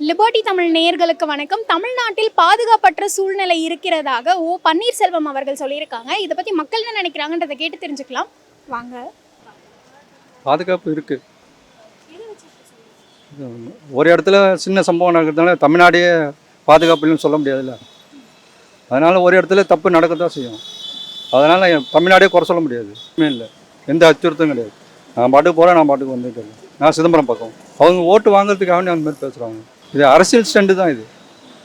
Liberty Tamil நேயர்களுக்கு வணக்கம். தமிழ்நாட்டில் பாதுகாப்பற்ற சூழ்நிலை இருக்கிறதாக ஓ. பன்னீர்செல்வம் அவர்கள் சொல்லியிருக்காங்க. இதை பற்றி மக்கள் என்ன நினைக்கிறாங்கன்றதை கேட்டு தெரிஞ்சுக்கலாம். வாங்க. பாதுகாப்பு இருக்குது ஒரு இடத்துல சின்ன சம்பவம் நடக்கிறதுனால தமிழ்நாடே பாதுகாப்பு இல்லைன்னு சொல்ல முடியாதுல்ல. அதனால் ஒரு இடத்துல தப்பு நடக்க தான் செய்யும். அதனால் தமிழ்நாடே குறை சொல்ல முடியாது. இல்லை. எந்த அச்சுறுத்தம் கிடையாது. நான் பாட்டுக்கு போகிறேன் நான் பாட்டுக்கு வந்துட்டு நான் சிதம்பரம் பக்கம். அவங்க ஓட்டு வாங்குறதுக்காக அந்த மாதிரி பேசுகிறாங்க இது அரசியல் ஸ்டண்டு தான் இது.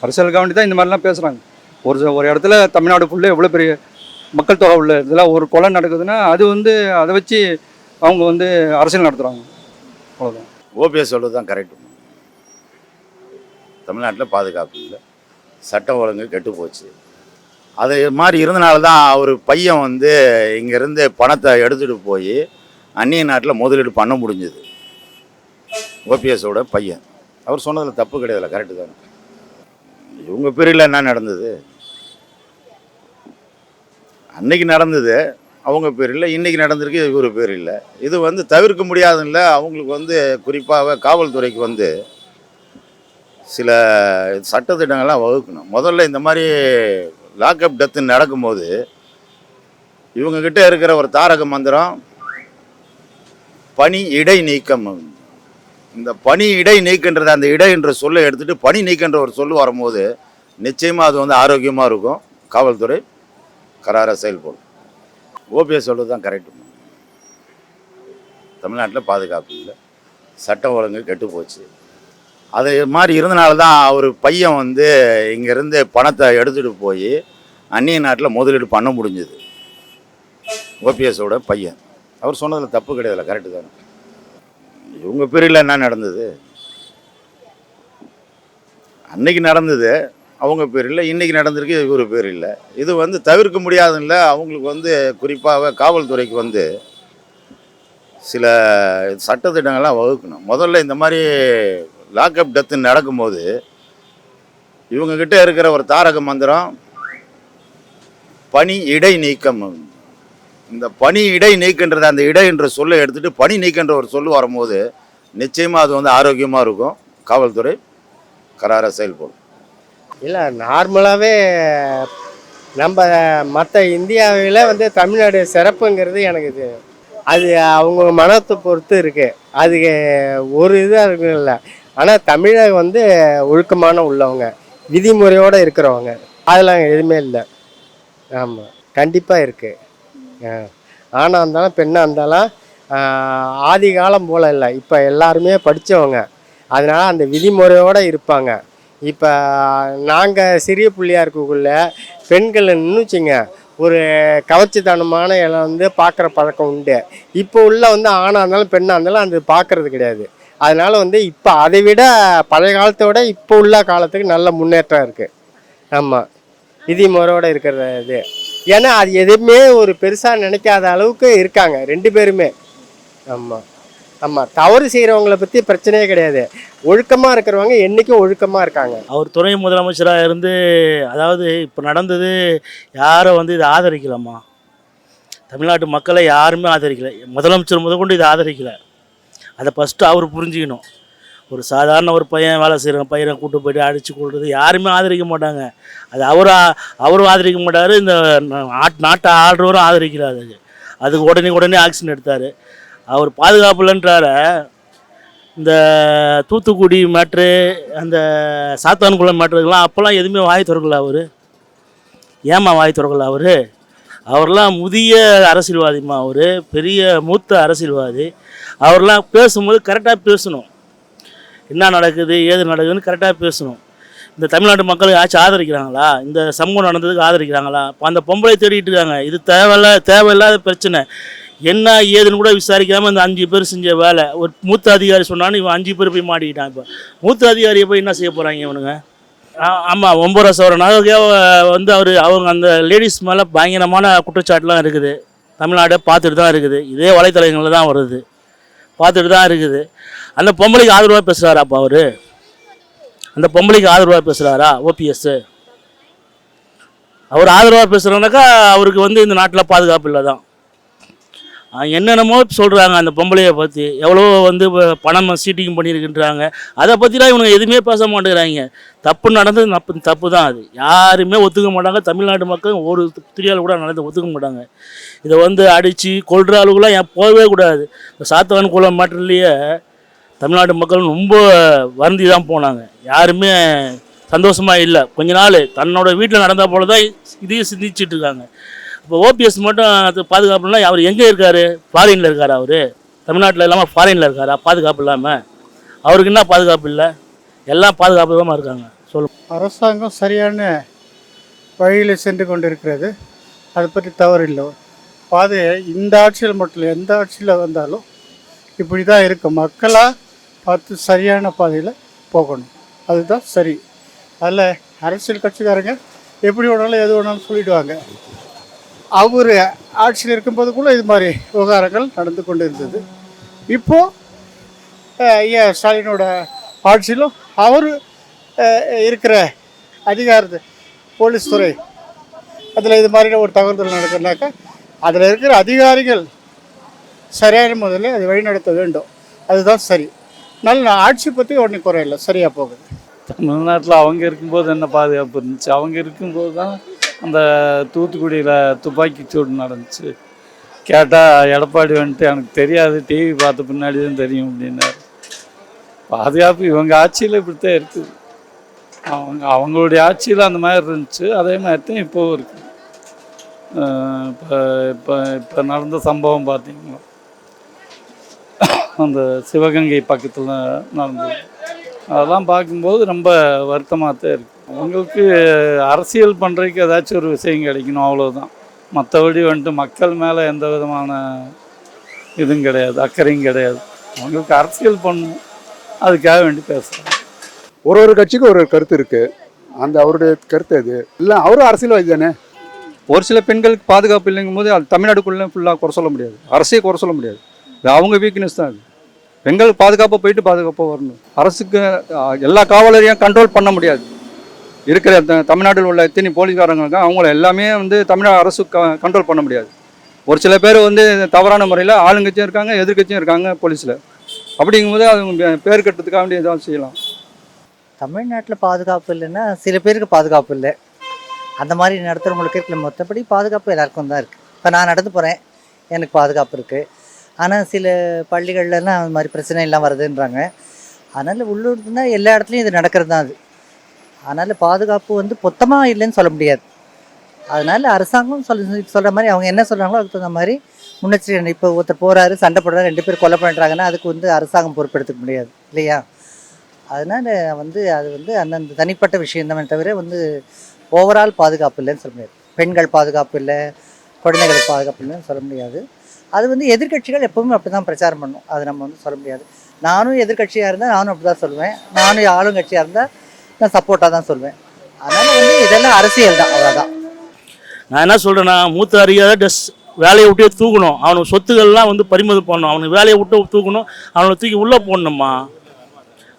அரசியலுக்காக வேண்டி தான் இந்த மாதிரிலாம் பேசுகிறாங்க ஒரு ச- ஒரு இடத்துல தமிழ்நாடு ஃபுல்லாக எவ்வளோ பெரிய மக்கள் தொகை உள்ள இதெல்லாம் ஒரு கொலை நடக்குதுன்னா அது வந்து அதை வச்சு அவங்க வந்து அரசியல் நடத்துகிறாங்க அவ்வளோதான் ஓபிஎஸ் சொல்கிறது தான் கரெக்டு தமிழ்நாட்டில் பாதுகாப்பு இல்லை. சட்டம் ஒழுங்கு கெட்டு போச்சு. அது மாதிரி இருந்தனால தான் அவர் பையன் வந்து இங்கேருந்து பணத்தை எடுத்துகிட்டு போய் அந்நிய நாட்டில் முதலீடு பண்ண முடிஞ்சுது. ஓபிஎஸோட பையன். அவர் சொன்னதில் தப்பு கிடையாதுல கரெக்டு தான்? இவங்க பேரில் என்ன நடந்தது? அன்னைக்கு நடந்தது அவங்க பேர் இல்லை இன்றைக்கி நடந்திருக்கு இவர் பேர் இல்லை இது வந்து தவிர்க்க முடியாதுல்ல அவங்களுக்கு வந்து குறிப்பாக காவல்துறைக்கு வந்து சில சட்டத்திட்டங்கள்லாம் வகுக்கணும். முதல்ல இந்த மாதிரி லாக்அப் டெத்து நடக்கும்போது இவங்கக்கிட்ட இருக்கிற ஒரு தாரக மந்திரம் பணி இடை நீக்கம் இந்த பணி இடை நீக்கின்றது அந்த இடை என்ற சொல்லை எடுத்துகிட்டு பணி நீக்கின்ற ஒரு சொல்லு வரும்போது நிச்சயமாக அது வந்து ஆரோக்கியமாக இருக்கும். காவல்துறை கராராக செயல்படும். ஓபிஎஸ் சொல்வது தான் கரெக்டு தமிழ்நாட்டில் பாதுகாப்பு இல்லை. சட்டம் ஒழுங்கு கெட்டு போச்சு. அது மாதிரி இருந்தனால தான் அவர் பையன் வந்து இங்கேருந்து பணத்தை எடுத்துகிட்டு போய் அந்நிய நாட்டில் முதலீடு பண்ண முடிஞ்சது. ஓபிஎஸோட பையன். அவர் சொன்னதில் தப்பு கிடையாதுல கரெக்டு தானே? இவங்க பீரியடில் என்ன நடந்தது? அன்னைக்கு நடந்தது அவங்க பேர் இல்லை இன்றைக்கி நடந்திருக்கு இவர் பேர் இல்லை இது வந்து தவிர்க்க முடியாதுல்ல அவங்களுக்கு வந்து குறிப்பாக காவல்துறைக்கு வந்து சில சட்டத்திட்டங்கள்லாம் வகுக்கணும். முதல்ல இந்த மாதிரி லாக்அப் டெத்து நடக்கும்போது இவங்கக்கிட்ட இருக்கிற ஒரு தாரக மந்திரம் பணி இடை நீக்கம் இந்த பணி இடை நீக்கின்றது அந்த இடை என்ற சொல்லை எடுத்துகிட்டு பணி நீக்கின்ற ஒரு சொல்லு வரும்போது நிச்சயமாக அது வந்து ஆரோக்கியமாக இருக்கும். காவல்துறை கராராக செயல்படும். இல்லை நார்மலாகவே நம்ம மற்ற இந்தியாவில் வந்து தமிழ்நாடு சிறப்புங்கிறது எனக்கு இது. அது அவங்க மனத்தை பொறுத்து இருக்குது அதுக்கு ஒரு இதாக இருக்குல்ல ஆனால் தமிழக வந்து ஒழுக்கமான உள்ளவங்க. விதிமுறையோடு இருக்கிறவங்க. அதெல்லாம் எதுவுமே இல்லை. ஆமாம் கண்டிப்பாக இருக்குது ஆணாக இருந்தாலும் பெண்ணாக இருந்தாலும் ஆதி காலம் போல் இல்லை. இப்போ எல்லாருமே படித்தவங்க அதனால் அந்த விதிமுறையோடு இருப்பாங்க. இப்போ நாங்கள் சிறிய புள்ளியாக இருக்கக்குள்ள பெண்கள் நின்றுச்சிங்க ஒரு கவர்ச்சித்தனமான இடம் வந்து பார்க்குற பழக்கம் உண்டு. இப்போ உள்ள வந்து ஆணாக இருந்தாலும் பெண்ணாக இருந்தாலும் அது பார்க்கறது கிடையாது. அதனால் வந்து இப்போ அதை விட பழைய காலத்தை விட இப்போ உள்ள காலத்துக்கு நல்ல முன்னேற்றம் இருக்குது ஆமாம் விதிமுறையோடு இருக்கிற இது. ஏன்னா அது எதுவுமே ஒரு பெருசாக நினைக்காத அளவுக்கு இருக்காங்க. ரெண்டு பேருமே. ஆமாம் ஆமாம் தவறு செய்கிறவங்கள பற்றி பிரச்சனையே கிடையாது. ஒழுக்கமாக இருக்கிறவங்க என்றைக்கும் ஒழுக்கமாக இருக்காங்க. அவர் துணை முதலமைச்சராக இருந்து அதாவது இப்போ நடந்தது யாரும் வந்து இதை ஆதரிக்கலம்மா? தமிழ்நாட்டு மக்களை யாருமே ஆதரிக்கலை. முதலமைச்சர் முதற்கொண்டு இதை ஆதரிக்கலை. அதை ஃபஸ்ட்டு அவர் புரிஞ்சுக்கணும். ஒரு சாதாரண ஒரு பையன் வேலை செய்கிற பையனை கூட்டு போயிட்டு அடித்து கொள்வது யாருமே ஆதரிக்க மாட்டாங்க. அது அவர் அவரும் ஆதரிக்க மாட்டார் இந்த நாட் நாட்டை ஆள்றவரும் ஆதரிக்கிறார் அதுக்கு அதுக்கு உடனே உடனே ஆக்ஷன் எடுத்தார். அவர் பாதுகாப்புலன்றார இந்த தூத்துக்குடி மேட்ரு அந்த சாத்தான்குளம் மேட்ருக்கெல்லாம் அப்போல்லாம் எதுவுமே வாய் திறக்கல அவர். ஏம்மா வாய் திறக்கல அவர்? அவர்லாம் முதிய அரசியல்வாதிம்மா அவர் பெரிய மூத்த அரசியல்வாதி. அவர்லாம் பேசும்போது கரெக்டாக பேசணும். என்ன நடக்குது ஏது நடக்குதுன்னு கரெக்டாக பேசணும். இந்த தமிழ்நாட்டு மக்கள் யாச்சும் ஆதரிக்கிறாங்களா? இந்த சமூகம் நடந்ததுக்கு ஆதரிக்கிறாங்களா? இப்போ அந்த பொம்பளை தேடிட்டு இருக்காங்க. இது தேவையில்ல தேவையில்லாத பிரச்சனை. என்ன ஏதுன்னு கூட விசாரிக்காமல் இந்த அஞ்சு பேர் செஞ்ச வேலை. ஒரு மூத்த அதிகாரி சொன்னான்னு இவன் அஞ்சு பேர் போய் மாட்டிக்கிட்டான் இப்போ. மூத்த அதிகாரியை போய் என்ன செய்ய போகிறாங்க இவனுங்க? ஆ- ஆமாம் ஒம்பது சவர நகை வந்து அவர் அவங்க அந்த லேடிஸ் மேலே பயங்கரமான குற்றச்சாட்டுலாம் இருக்குது. தமிழ்நாடே பார்த்துட்டு தான் இருக்குது. இதே வலைத்தளங்களில் தான் வருது. பார்த்துட்டு தான் இருக்குது. அந்த பொம்பளைக்கு ஆதரவாக பேசுகிறாரா அப்போ அவர்? அந்த பொம்பளைக்கு ஆதரவாக பேசுகிறாரா ஓபிஎஸ் அவர் ஆதரவாக பேசுகிறனாக்கா அவருக்கு வந்து இந்த நாட்டில் பாதுகாப்பு இல்லை தான் என்னென்னமோ சொல்கிறாங்க அந்த பொம்பளையை பற்றி எவ்வளோ வந்து பணம் சீட்டிங் பண்ணியிருக்கின்றாங்க அதை பற்றிலாம் இவனுங்க எதுவுமே பேச மாட்டேங்கிறாங்க. தப்பு நடந்தது நப்பு தப்பு தான் அது. யாருமே ஒத்துக்க மாட்டாங்க. தமிழ்நாட்டு மக்கள் ஒரு திரியால் கூட நடந்து ஒத்துக்க மாட்டாங்க. இதை வந்து அடித்து கொள்கிற அளவுக்குலாம் ஏன் போகவே கூடாது. இந்த சாத்தவன் குளம் மாட்டிலேயே தமிழ்நாட்டு மக்கள் ரொம்ப வருந்தி தான் போனாங்க. யாருமே சந்தோஷமாக இல்லை. கொஞ்ச நாள் தன்னோட வீட்டில் நடந்த போல தான் இதையும் சிந்திச்சுட்டு இருக்காங்க. இப்போ ஓபிஎஸ் மட்டும் அது பாதுகாப்புனா அவர் எங்கே இருக்கார்? ஃபாரினில் இருக்கார் அவர்? தமிழ்நாட்டில் இல்லாமல் ஃபாரினில் இருக்காரா? பாதுகாப்பு இல்லாமல் அவருக்கு என்ன பாதுகாப்பு இல்லை? எல்லாம் பாதுகாப்பு தான் இருக்காங்க. சொல்லு அரசாங்கம் சரியான வழியில் சென்று கொண்டிருக்கிறது. அதை பற்றி தவறு இல்லை பாதையை இந்த ஆட்சியில் மட்டும் இல்லை எந்த ஆட்சியில் வந்தாலும் இப்படி தான் இருக்கும் மக்களாக பார்த்து சரியான பாதையில் போகணும். அதுதான் சரி. அதில் அரசியல் கட்சிக்காரங்க எப்படி வேணாலும் எது வேணாலும் சொல்லிவிடுவாங்க அவர் ஆட்சியில் இருக்கும்போது கூட இது மாதிரி விவகாரங்கள் நடந்து கொண்டு இருந்தது இப்போது ஐயா ஸ்டாலினோட ஆட்சியிலும் அவர் இருக்கிற அதிகாரத்து போலீஸ் துறை அதில் இது மாதிரி ஒரு தகவல்கள் நடக்குதுனாக்கா அதில் இருக்கிற அதிகாரிகள் சரியான முறையில் அதை வழிநடத்த வேண்டும். அதுதான் சரி. நல்ல ஆட்சி பற்றி ஒன்றும் குறையில்லை சரியாக போகுது. தமிழ்நாட்டில் அவங்க இருக்கும்போது என்ன பாதுகாப்பு இருந்துச்சு? அவங்க இருக்கும்போது தான் அந்த தூத்துக்குடியில் துப்பாக்கி சூடு நடந்துச்சு. கேட்டால் எடப்பாடி வந்துட்டு எனக்கு தெரியாது. டிவி பார்த்த பின்னாடி தான் தெரியும் அப்படின்னாரு. பாதுகாப்பு இவங்க ஆட்சியில் இப்படித்தான் இருக்குது. அவங்க அவங்களுடைய ஆட்சியில் அந்த மாதிரி இருந்துச்சு. அதே மாதிரி தான் இப்போவும் இருக்குது இப்போ இப்போ இப்போ நடந்த சம்பவம் பார்த்தீங்களா? அந்த சிவகங்கை பக்கத்தில் நடந்தது. அதெல்லாம் பார்க்கும்போது ரொம்ப வருத்தமாக தான் இருக்குது அவங்களுக்கு அரசியல் பண்ணுறதுக்கு ஏதாச்சும் ஒரு விஷயம் கிடைக்கணும் அவ்வளோதான் மற்றபடி வந்துட்டு மக்கள் மேலே எந்த விதமான இதுவும் கிடையாது அக்கறையும் கிடையாது. அவங்களுக்கு அரசியல் பண்ணணும் அதுக்காக வேண்டி பேசுகிறேன் ஒரு ஒரு கட்சிக்கும் ஒரு ஒரு கருத்து இருக்கு. அந்த அவருடைய கருத்து அது இல்லை அவரும் அரசியல்வாதி தானே? ஒரு சில பெண்களுக்கு பாதுகாப்பு இல்லைங்கும் போது அது தமிழ்நாடுக்குள்ளே ஃபுல்லாக குறை சொல்ல முடியாது. அரசே குறை சொல்ல முடியாது. இது அவங்க வீக்னஸ் தான் அது. பெண்கள் பாதுகாப்பாக போயிட்டு பாதுகாப்பாக வரணும். அரசுக்கு எல்லா காவலரையும் கண்ட்ரோல் பண்ண முடியாது. இருக்கிற த- தமிழ்நாட்டில் உள்ள எத்தனை போலீஸ்காரங்களுக்கு அவங்கள எல்லாமே வந்து தமிழ்நாடு அரசு கண்ட்ரோல் பண்ண முடியாது. ஒரு சில பேர் வந்து தவறான முறையில் ஆளுங்கட்சியும் இருக்காங்க எதிர்க்கட்சியும் இருக்காங்க போலீஸில். அப்படிங்கும்போது அவங்க பேர் கட்டுறதுக்காக வேண்டிய ஏதாவது செய்யலாம். தமிழ்நாட்டில் பாதுகாப்பு இல்லைன்னா சில பேருக்கு பாதுகாப்பு இல்லை. அந்த மாதிரி நடத்துகிறவங்களுக்கு இருக்குல்ல மொத்தப்படி பாதுகாப்பு எல்லாருக்கும் தான் இருக்குது இப்போ நான் நடந்து போகிறேன் எனக்கு பாதுகாப்பு இருக்குது ஆனால் சில பள்ளிகள்லாம் அது மாதிரி பிரச்சனை எல்லாம் வருதுன்றாங்க. அதனால் உள்ளூர்னா எல்லா இடத்துலையும் இது நடக்கிறது தான் அது. அதனால் பாதுகாப்பு வந்து மொத்தமாக இல்லைன்னு சொல்ல முடியாது. அதனால் அரசாங்கம் சொல்ல சொல்கிற மாதிரி அவங்க என்ன சொல்கிறாங்களோ அதுக்கு தகுந்த மாதிரி முன்னெச்சரிக்கை இப்போ ஒருத்தர் போகிறாரு சண்டை போடுறாரு ரெண்டு பேர் கொலை பண்ணுறாங்கன்னா அதுக்கு வந்து அரசாங்கம் பொறுப்பெடுத்துக்க முடியாது இல்லையா? அதனால் வந்து அது வந்து அந்தந்த தனிப்பட்ட விஷயம்தான் தவிர வந்து ஓவரால் பாதுகாப்பு இல்லைன்னு சொல்ல முடியாது. பெண்கள் பாதுகாப்பு இல்லை குழந்தைகளுக்கு பாதுகாப்பு இல்லைன்னு சொல்ல முடியாது. அது வந்து எதிர்க்கட்சிகள் எப்பவுமே அப்படி தான் பிரச்சாரம் பண்ணும். அது நம்ம வந்து சொல்ல முடியாது. நானும் எதிர்க்கட்சியாக இருந்தால் நானும் அப்படி தான் சொல்லுவேன். நானும் ஆளுங்கட்சியாக இருந்தால் நான் சப்போர்ட்டாக தான் சொல்லுவேன். அதனால் வந்து இதெல்லாம் அரசியல் தான் அவ்வளோதான் நான் என்ன சொல்கிறேன்னா மூத்த அறியாத டஸ் வேலையை விட்டே தூக்கணும். அவனுக்கு சொத்துக்கள்லாம் வந்து பறிமுதல் பண்ணணும். அவனுக்கு வேலையை விட்டு தூக்கணும். அவனை தூக்கி உள்ளே போடணும்மா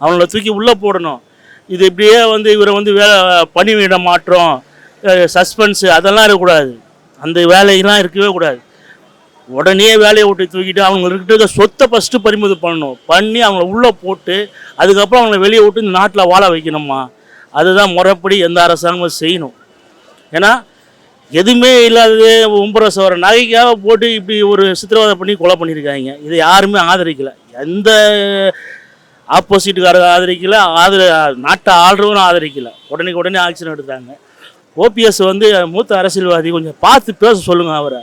அவனை தூக்கி உள்ளே போடணும். இது இப்படியே வந்து இவரை வந்து வேலை பணிவிட மாற்றம் சஸ்பென்ஸு அதெல்லாம் இருக்கக்கூடாது. அந்த வேலையெல்லாம் இருக்கவே கூடாது. உடனே வேலையை விட்டு தூக்கிட்டு அவங்க இருக்க சொத்தை ஃபஸ்ட்டு பறிமுதல் பண்ணணும். பண்ணி அவங்கள உள்ளே போட்டு அதுக்கப்புறம் அவங்கள வெளியே விட்டு இந்த நாட்டில் வாழ வைக்கணுமா? அதுதான் முறைப்படி எந்த அரசாங்கமும் செய்யணும். ஏன்னா எதுவுமே இல்லாதது ஒம்பது சவர நகைக்காக போட்டு இப்படி ஒரு சித்திரவதை பண்ணி கொலை பண்ணியிருக்காங்க. இதை யாருமே ஆதரிக்கலை. எந்த ஆப்போசிட்டுக்காரர் ஆதரிக்கல. ஆதர நாட்டை ஆள்றவனும் ஆதரிக்கலை. உடனே உடனே ஆக்ஷன் எடுத்தாங்க. ஓபிஎஸ் வந்து மூத்த அரசியல்வாதி கொஞ்சம் பார்த்து பேச சொல்லுங்கள் அவரை.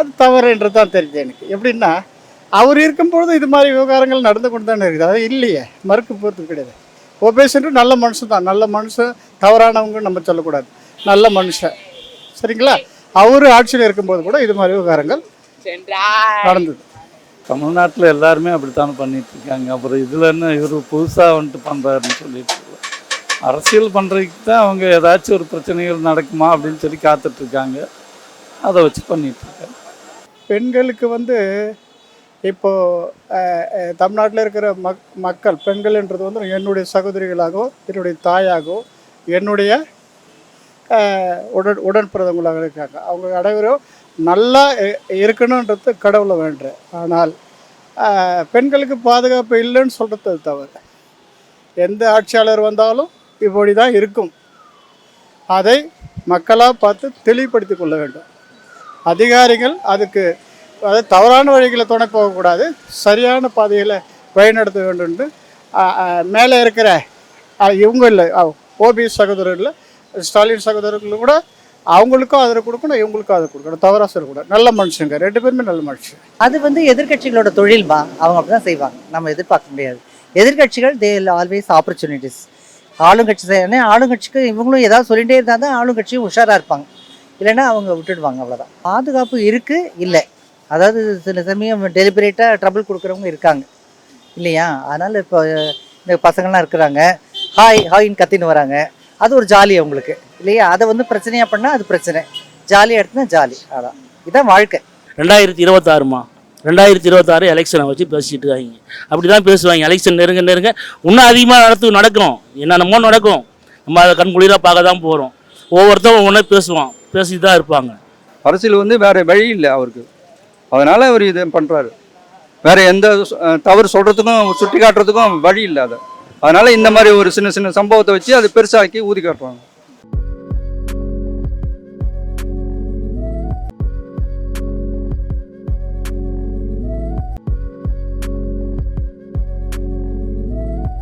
அது தவறுன்றது தான் தெரியுது எனக்கு. எப்படின்னா அவர் இருக்கும்பொழுது இது மாதிரி விவகாரங்கள் நடந்து கொண்டு தானே இருக்குது. அது இல்லையே மறுக்க போகிறது கிடையாது. ஓபேஷன் நல்ல மனுஷன் தான். நல்ல மனுஷன் தவறானவங்க நம்ம சொல்லக்கூடாது. நல்ல மனுஷன். சரிங்களா? அவர் ஆட்சியில் இருக்கும்போது கூட இது மாதிரி விவகாரங்கள் நடந்தது. தமிழ்நாட்டில் எல்லாருமே அப்படித்தானே பண்ணிட்டு இருக்காங்க. அப்புறம் இதில் என்ன இவர் புதுசாக வந்துட்டு பண்ணுறாருன்னு சொல்லிட்டு. அரசியல் பண்ணுறதுக்கு தான் அவங்க ஏதாச்சும் ஒரு பிரச்சனைகள் நடக்குமா அப்படின்னு சொல்லி காத்துட்டு இருக்காங்க. அதை வச்சு பண்ணிட்டு இருக்காங்க. பெண்களுக்கு வந்து இப்போது தமிழ்நாட்டில் இருக்கிற மக் மக்கள் பெண்கள்ன்றது வந்து என்னுடைய சகோதரிகளாகவோ என்னுடைய தாயாகவோ என்னுடைய உடன் உடன்பிறந்தவங்களாக இருக்காங்க. அவங்க அனைவரும் நல்லா இருக்கணுன்றது கடவுளை வேண்டுறேன். ஆனால் பெண்களுக்கு பாதுகாப்பு இல்லைன்னு சொல்கிறது தவறு. எந்த ஆட்சியாளர் வந்தாலும் இப்படி தான் இருக்கும். அதை மக்களாக பார்த்து தெளிவுபடுத்தி கொள்ள வேண்டும். அதிகாரிகள் அதுக்கு அதாவது தவறான வழிகளை துணை போகக்கூடாது சரியான பாதையில் வழிநடத்த வேண்டும் என்று மேலே இருக்கிற இவங்க இல்லை ஓபி சகோதரர்கள் ஸ்டாலின் சகோதரர்கள் கூட அவங்களுக்கும் அதை கொடுக்கணும் இவங்களுக்கும் அதை கொடுக்கணும். தவறாக சொல்லக்கூடாது. நல்ல மனுஷங்க ரெண்டு பேருமே நல்ல மனுஷங்க. அது வந்து எதிர்க்கட்சிகளோட தொழில்பா அவங்க அப்படி தான் செய்வாங்க. நம்ம எதிர்பார்க்க முடியாது. எதிர்க்கட்சிகள் தே ஆல்வேஸ் ஆப்பர்ச்சுனிட்டிஸ் ஆளுங்கட்சி ஆளுங்கட்சிக்கு இவங்களும் ஏதாவது சொல்லிகிட்டே இருந்தால் தான் ஆளுங்கட்சியும் உஷாராக இருப்பாங்க. இல்லைன்னா அவங்க விட்டுடுவாங்க அவ்வளோதான் பாதுகாப்பு இருக்குது இல்லை. அதாவது சில சமயம் டெலிபரேட்டாக ட்ரபிள் கொடுக்குறவங்க இருக்காங்க. இல்லையா? அதனால் இப்போ இந்த பசங்கள்லாம் இருக்கிறாங்க. ஹாய் ஹாய்ன்னு கத்தின்னு வராங்க. அது ஒரு ஜாலி அவங்களுக்கு. இல்லையா? அதை வந்து பிரச்சனையாக பண்ணால் அது பிரச்சனை. ஜாலியாக எடுத்துனா ஜாலி. அதான். இதுதான் வாழ்க்கை. ரெண்டாயிரத்தி இருபத்தாறுமா? ரெண்டாயிரத்தி இருபத்தாறு எலெக்ஷனை வச்சு பேசிட்டு இருக்காங்க. அப்படி தான் பேசுவாங்க. எலெக்ஷன் நெருங்க நெருங்க. இன்னும் அதிகமாக நடத்து நடக்கும் என்னென்னமோ நடக்கும். நம்ம அதை கண்குளிராக பார்க்க தான் போகிறோம் ஒவ்வொருத்தரும் ஒவ்வொன்றா பேசுவான். பேசிட்டு தான் இருப்பாங்க. அரசியல் வந்து வேறு வழி இல்லை அவருக்கு. அதனால் அவர் இதை பண்ணுறாரு வேறு எந்த தவறு சொல்கிறதுக்கும் சுட்டி காட்டுறதுக்கும் வழி இல்லை அதை. அதனால் இந்த மாதிரி ஒரு சின்ன சின்ன சம்பவத்தை வச்சு அதை பெருசாக்கி ஊதி காட்டுறாங்க